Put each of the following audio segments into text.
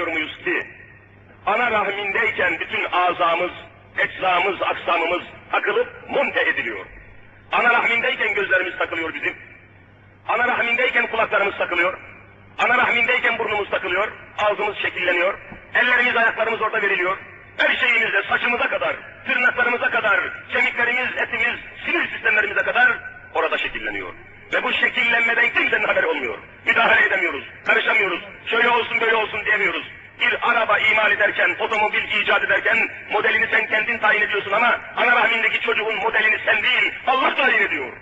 görmüyor muyuz ki ana rahmindeyken bütün azamız, eczamız, aksamımız takılıp monte ediliyor. Ana rahmindeyken gözlerimiz takılıyor bizim. Ana rahmindeyken kulaklarımız takılıyor. Ana rahmindeyken burnumuz takılıyor. Ağzımız şekilleniyor. Ellerimiz, ayaklarımız orada veriliyor. Her şeyimizde saçımıza kadar, tırnaklarımıza kadar, kemiklerimiz, etimiz, sinir sistemlerimize kadar orada şekilleniyor. Ve bu şekillenmeden kimsenin haberi olmuyor. Müdahale edemiyoruz, karışamıyoruz, şöyle olsun böyle olsun diyemiyoruz. Bir araba imal ederken, otomobil icat ederken modelini sen kendin tayin ediyorsun ama ana rahmindeki çocuğun modelini sen değil, Allah tayin ediyor.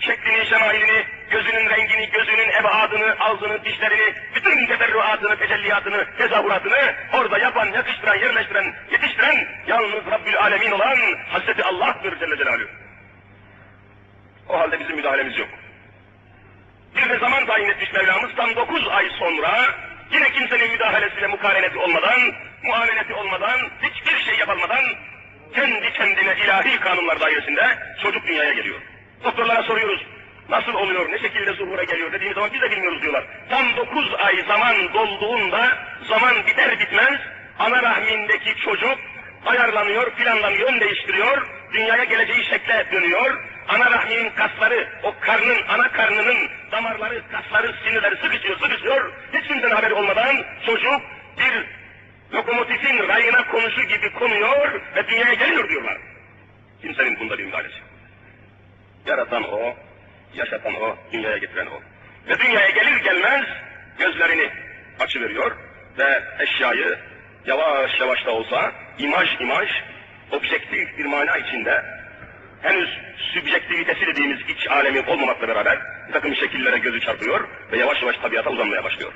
Şeklini, şemailini, gözünün rengini, gözünün ebadını, ağzını, dişlerini, bütün teferruatını, tecelliyatını, tezahüratını orada yapan, yakıştıran, yerleştiren, yetiştiren yalnız Rabbül Alemin olan Hazreti Allah'tır Celle Celaluhu. O halde bizim müdahalemiz yok. Bir de zaman tayin etmiş Mevlamız tam dokuz ay sonra yine kimsenin müdahalesiyle mukareneti olmadan, muameleti olmadan, hiçbir şey yapılmadan kendi kendine ilahi kanunlar dairesinde çocuk dünyaya geliyor. Doktorlara soruyoruz. Nasıl oluyor, ne şekilde zuhura geliyor dediğimiz zaman biz de bilmiyoruz diyorlar. Tam dokuz ay zaman dolduğunda zaman biter bitmez ana rahmindeki çocuk ayarlanıyor, planlanıyor, yön değiştiriyor, dünyaya geleceği şekle dönüyor. Ana rahminin kasları, o karnın, ana karnının damarları, kasları, sinirleri sıkışıyor, sıkışıyor. Hiç kimsenin haberi olmadan çocuk bir lokomotifin rayına konuşu gibi konuyor ve dünyaya geliyor diyorlar. Kimsenin bunda bir müdahalesi yok. Yaratan o, yaşatan o, dünyaya getiren o. Ve dünyaya gelir gelmez gözlerini açıveriyor ve eşyayı yavaş yavaş da olsa imaj imaj objektif bir mana içinde henüz sübjektivitesi dediğimiz iç alemi olmamakla beraber bir takım şekillere gözü çarpıyor ve yavaş yavaş tabiata uzanmaya başlıyor.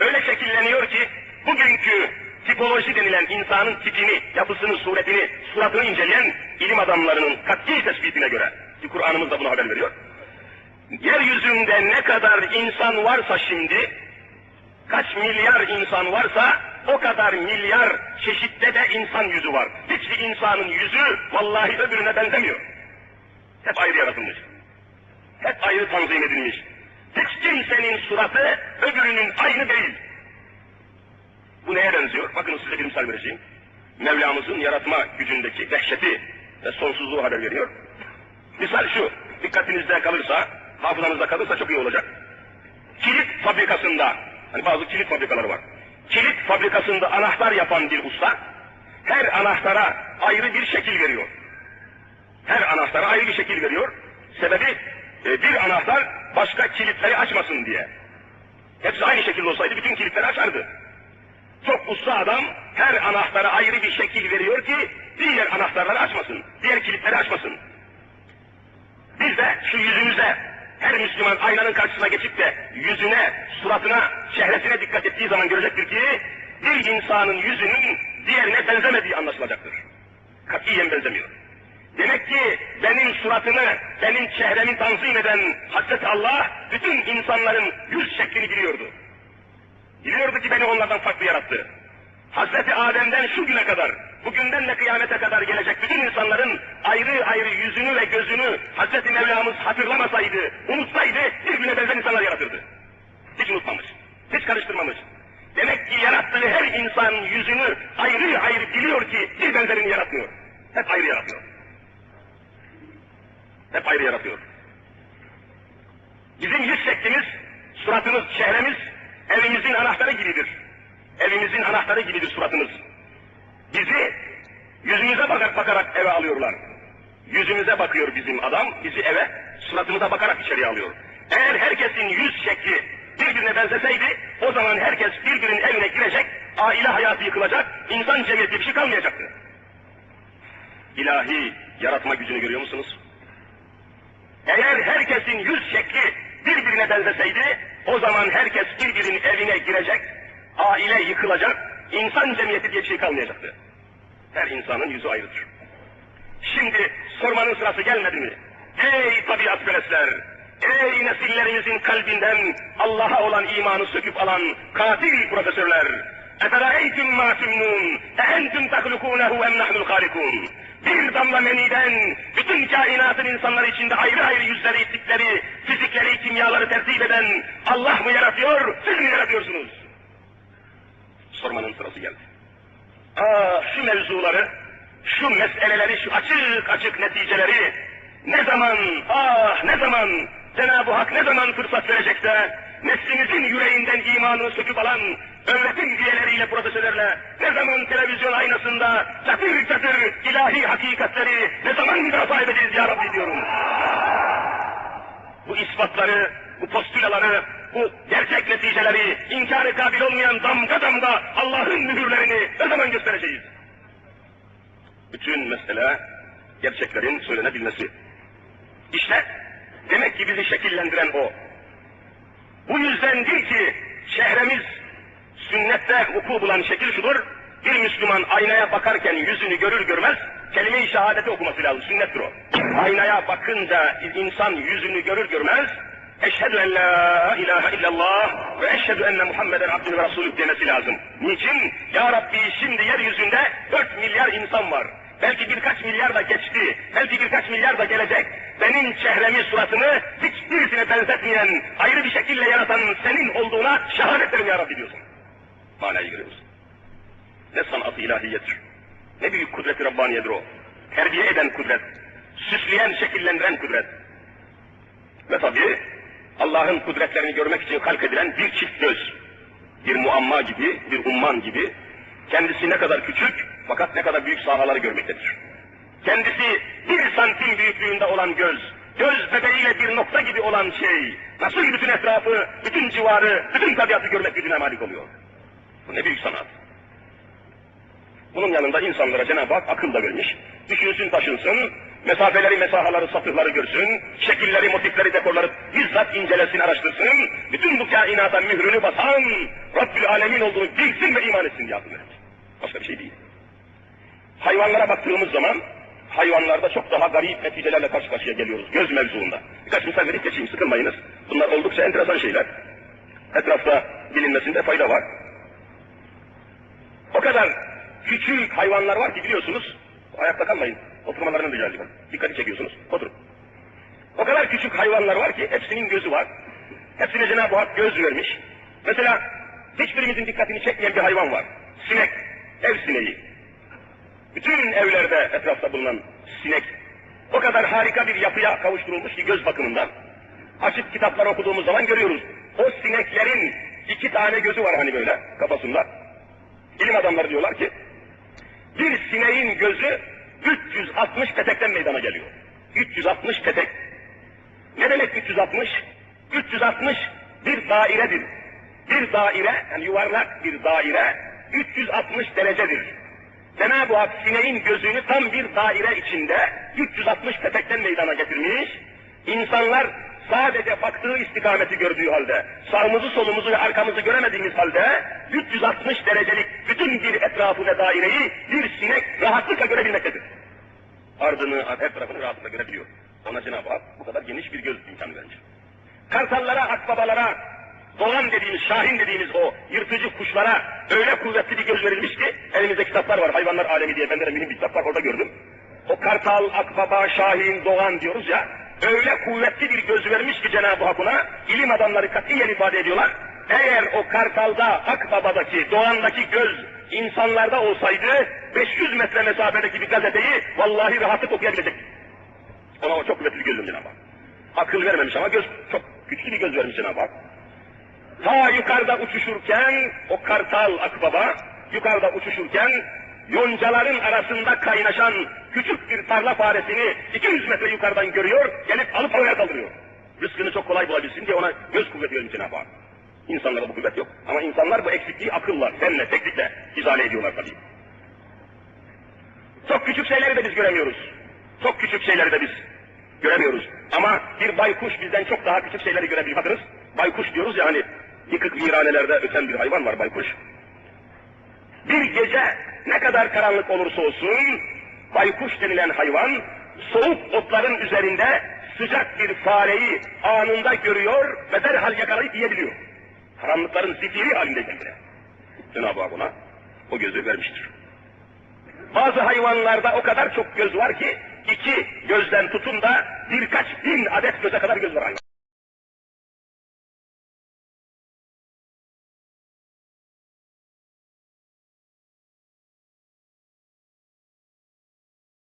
Öyle şekilleniyor ki bugünkü tipoloji denilen insanın tipini, yapısını, suretini, suratını inceleyen ilim adamlarının kat'i tespitine göre ki Kur'an'ımız da bunu haber veriyor. Yeryüzünde ne kadar insan varsa şimdi, kaç milyar insan varsa o kadar milyar çeşitte de insan yüzü var. Hiçbir insanın yüzü vallahi öbürüne benzemiyor. Hep ayrı yaratılmış. Hep ayrı tanzim edilmiş. Hiç kimsenin suratı öbürünün aynı değil. Bu neye benziyor? Bakın size bir misal vereceğim. Mevlamızın yaratma gücündeki dehşeti ve sonsuzluğu haber veriyor. Misal şu, dikkatinizde kalırsa, hafızanızda kalırsa çok iyi olacak. Kilit fabrikasında, hani bazı kilit fabrikaları var. Kilit fabrikasında anahtar yapan bir usta, her anahtara ayrı bir şekil veriyor. Her anahtara ayrı bir şekil veriyor. Sebebi e, bir anahtar başka kilitleri açmasın diye. Hepsi aynı şekilde olsaydı bütün kilitleri açardı. Çok usta adam her anahtara ayrı bir şekil veriyor ki diğer anahtarları açmasın, diğer kilitleri açmasın. Biz de şu yüzümüze her Müslüman aynanın karşısına geçip de yüzüne, suratına, çehresine dikkat ettiği zaman görecektir ki bir insanın yüzünün diğerine benzemediği anlaşılacaktır. Katiyen benzemiyor. Demek ki benim suratımı, benim çehremi tanzim eden Hazreti Allah bütün insanların yüz şeklini biliyordu. Biliyordu ki beni onlardan farklı yarattı. Hazreti Adem'den şu güne kadar, bugünden de kıyamete kadar gelecek bütün insanların ayrı ayrı yüzünü ve gözünü Hazreti Mevlamız hatırlamasaydı, unutsaydı birbirine benzer insanlar yaratırdı. Hiç unutmamış, hiç karıştırmamış. Demek ki yarattığı her insan yüzünü ayrı ayrı biliyor ki bir benzerini yaratmıyor. Hep ayrı yaratıyor. Hep ayrı yaratıyor. Bizim yüz şeklimiz, suratımız, çehremiz evimizin anahtarı gibidir. Evimizin anahtarı gibidir suratımız. Bizi yüzümüze bakar, bakarak eve alıyorlar. Yüzümüze bakıyor bizim adam, bizi eve suratımıza bakarak içeriye alıyor. Eğer herkesin yüz şekli birbirine benzeseydi, o zaman herkes birbirinin evine girecek, aile hayatı yıkılacak, insan cemiyeti bir şey kalmayacaktı. İlahi yaratma gücünü görüyor musunuz? Eğer herkesin yüz şekli birbirine benzeseydi, o zaman herkes birbirinin evine girecek, aile yıkılacak, insan cemiyeti diye bir şey kalmayacaktı. Her insanın yüzü ayrıdır. Şimdi sormanın sırası gelmedi mi? Ey tabiatperestler! Ey nesillerimizin kalbinden Allah'a olan imanı söküp alan katil profesörler! اَفَرَأَيْتُمْ مَا تُمْنُونَ اَاَنْتُمْ تَخْلُقُونَهُ اَمْ نَحْنُ الْخَالِقُونَ Bir damla meniden bütün kainatın insanları içinde ayrı ayrı yüzleri, tipleri, fizikleri, kimyaları tertip eden Allah mı yaratıyor, siz mi yaratıyorsunuz? sormanın sırası geldi. Aa şu mevzuları, şu meseleleri, şu açık açık neticeleri ne zaman, ah ne zaman Cenab-ı Hak ne zaman fırsat verecek de nefsinizin yüreğinden imanını söküp alan öğretim üyeleriyle, profesörlerle ne zaman televizyon aynasında çatır çatır ilahi hakikatleri ne zaman müdafaa edeceğiz ya Rabbi diyorum. Bu ispatları, bu postülaları, bu gerçek neticeleri, inkar kabil olmayan damga damga Allah'ın mühürlerini ne zaman göstereceğiz? Bütün mesele gerçeklerin söylenebilmesi. İşte demek ki bizi şekillendiren o. Bu yüzdendir ki şehrimiz sünnette vuku bulan şekil şudur. Bir Müslüman aynaya bakarken yüzünü görür görmez kelime-i şehadeti okuması lazım. Sünnettir o. Aynaya bakınca insan yüzünü görür görmez Eşhedü en la ilahe illallah ve eşhedü enne Muhammeden abdühü ve rasulü demesi lazım. Niçin? Ya Rabbi şimdi yeryüzünde 4 milyar insan var. Belki birkaç milyar da geçti, belki birkaç milyar da gelecek. Benim çehremi, suratımı hiçbirisine benzetmeyen, ayrı bir şekilde yaratan senin olduğuna şehadet ederim ya Rabbi diyorsun. Manayı görüyor musun? Ne sanatı ilahiyettir. Ne büyük kudret-i Rabbaniyedir o. Terbiye eden kudret. Süsleyen, şekillendiren kudret. Ve tabii Allah'ın kudretlerini görmek için halk edilen bir çift göz. Bir muamma gibi, bir umman gibi. Kendisi ne kadar küçük fakat ne kadar büyük sahaları görmektedir. Kendisi bir santim büyüklüğünde olan göz, göz bebeğiyle bir nokta gibi olan şey, nasıl bütün etrafı, bütün civarı, bütün tabiatı görmek gücüne malik oluyor. Bu ne büyük sanat. Bunun yanında insanlara Cenab-ı Hak akıl da vermiş. Düşünsün taşınsın, mesafeleri, mesahaları, satıhları görsün, şekilleri, motifleri, dekorları bizzat incelesin, araştırsın. Bütün bu kainata mührünü basan Rabbül Alemin olduğunu bilsin ve iman etsin akıl verir. Başka bir şey değil. Hayvanlara baktığımız zaman hayvanlarda çok daha garip neticelerle karşı karşıya geliyoruz göz mevzuunda. Birkaç misal verip geçeyim sıkılmayınız. Bunlar oldukça enteresan şeyler. Etrafta bilinmesinde fayda var. O kadar küçük hayvanlar var ki biliyorsunuz. Ayakta kalmayın. Oturmalarını rica ediyorum. Dikkati çekiyorsunuz. Oturun. O kadar küçük hayvanlar var ki hepsinin gözü var. Hepsine Cenab-ı Hak göz vermiş. Mesela hiçbirimizin dikkatini çekmeyen bir hayvan var. Sinek. Ev sineği. Bütün evlerde etrafta bulunan sinek o kadar harika bir yapıya kavuşturulmuş ki göz bakımından. Açık kitaplar okuduğumuz zaman görüyoruz. O sineklerin iki tane gözü var hani böyle kafasında. İlim adamları diyorlar ki bir sineğin gözü 360 petekten meydana geliyor. 360 petek. Ne demek 360? 360 bir dairedir. Bir daire, yani yuvarlak bir daire 360 derecedir. Cenab-ı Hak sineğin gözünü tam bir daire içinde 360 petekten meydana getirmiş. İnsanlar sadece baktığı istikameti gördüğü halde, sağımızı solumuzu ve arkamızı göremediğimiz halde 360 derecelik bütün bir etrafı ve daireyi bir sinek rahatlıkla görebilmektedir. Ardını, her tarafını rahatlıkla görebiliyor. Ona Cenab-ı Hak bu kadar geniş bir göz imkanı vermiş. Kartallara, akbabalara, Doğan dediğimiz, şahin dediğimiz o yırtıcı kuşlara öyle kuvvetli bir göz verilmiş ki elimizde kitaplar var hayvanlar alemi diye bende de mühim bir kitap var orada gördüm. O kartal, akbaba, şahin, doğan diyoruz ya öyle kuvvetli bir göz vermiş ki Cenab-ı Hak ona ilim adamları katiyen ifade ediyorlar. Eğer o kartalda, akbabadaki, doğandaki göz insanlarda olsaydı 500 metre mesafedeki bir gazeteyi vallahi rahatlık okuyabilecek. Ona o çok kuvvetli gözüm Cenab-ı. Akıl vermemiş ama göz çok güçlü bir göz vermiş Cenab-ı Hak. Ta yukarıda uçuşurken o kartal akbaba yukarıda uçuşurken yoncaların arasında kaynaşan küçük bir tarla faresini 200 metre yukarıdan görüyor, gelip alıp havaya kaldırıyor. Rızkını çok kolay bulabilsin diye ona göz kuvveti verin Cenab-ı Hak. İnsanlarda bu kuvvet yok. Ama insanlar bu eksikliği akılla, senle, teknikle izale ediyorlar tabii. Çok küçük şeyleri de biz göremiyoruz. Çok küçük şeyleri de biz göremiyoruz. Ama bir baykuş bizden çok daha küçük şeyleri görebilir. Bakınız, baykuş diyoruz ya hani yıkık viranelerde öten bir hayvan var baykuş. Bir gece ne kadar karanlık olursa olsun baykuş denilen hayvan soğuk otların üzerinde sıcak bir fareyi anında görüyor ve derhal yakalayıp yiyebiliyor. Karanlıkların zifiri halindeyken bile. Cenab-ı Hak ona o gözü vermiştir. Bazı hayvanlarda o kadar çok göz var ki iki gözden tutun da birkaç bin adet göze kadar göz var hayvan.